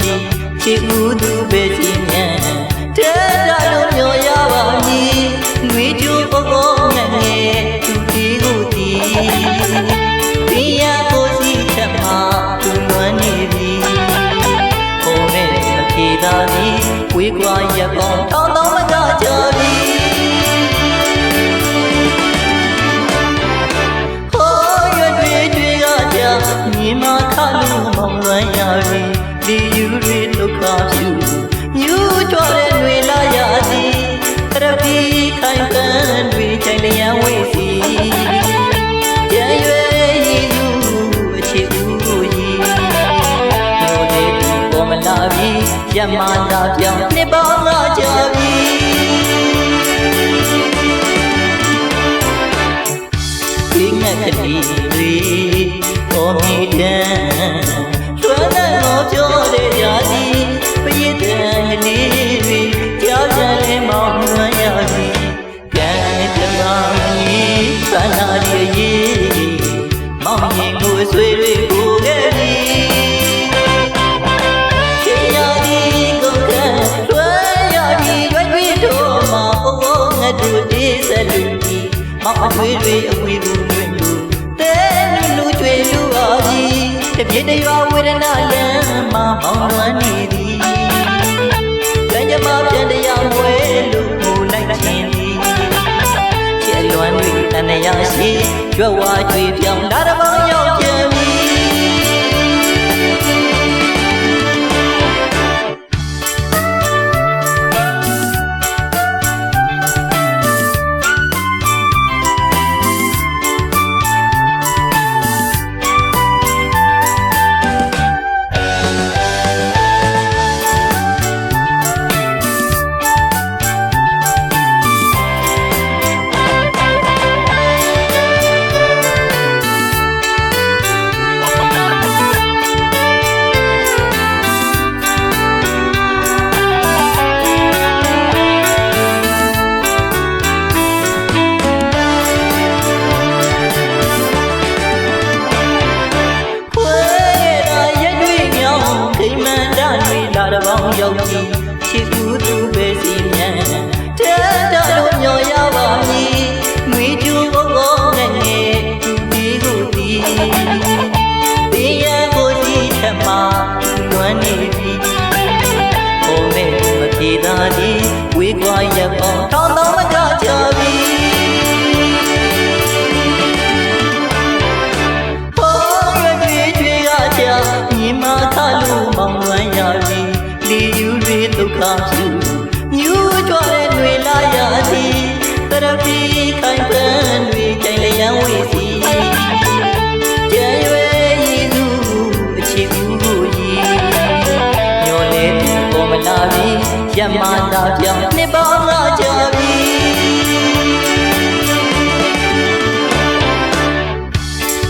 ပြီးချစ်ဦးသူပဲစီမြန် ပေါ်မလာပြီရမလာပြောင်းနှစ်ပေါင်းလာကြပြီဒီငတ်ကလေးတွေပေါ်မီတန်ကျွမ်းတဲ့တော့ပြောတဲ့ຢာစီပရိသတ်က ကြီးတပြည့်တရွာဝေဒနာလမ်းမှာမောင်လွမ်းနေသည်ကံကြမ္မာပြန်တရားမွဲလို့ဟိုလိုက်ခြင်းသည်ချေလွမ်းတွေတန်ရရှိကြွယ်ဝကြွေပြောင်းလာတဲ့ မပြေသာသည်ဝေးကွာရက်ပေါင်းထောင်းတောင်းမကကြပြီဟောရွယ်တွေတွေကကြာမြေမာခလို့မောင်လွမ်းရပြီလီယူတွေဒုက္ခဖြူမြူးကြွတဲ့တွေလာရသည်တရပီ ရမတာပြောင်းနှစ်ပေါင်းလာကြပြီ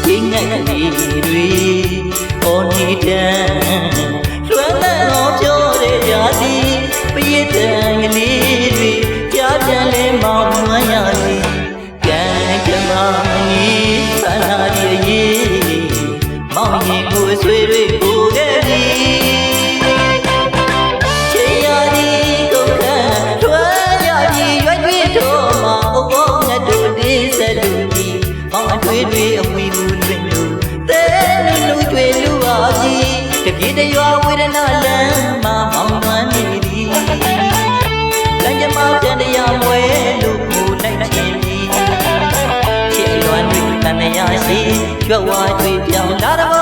ဒီငတ်ကလေးတွေ တပြေတရွာဝေဒနာလမ်းမှာမောင်သွမ်းနေသည်လမ်းကြမပြန်တရားမွဲလို့ကိုလိုက်ခြင်းသည်ချစ်လွမ်းတွေတန်ရရှိကြွယ်ဝကြွေပြောင်းလာတဲ့ဘော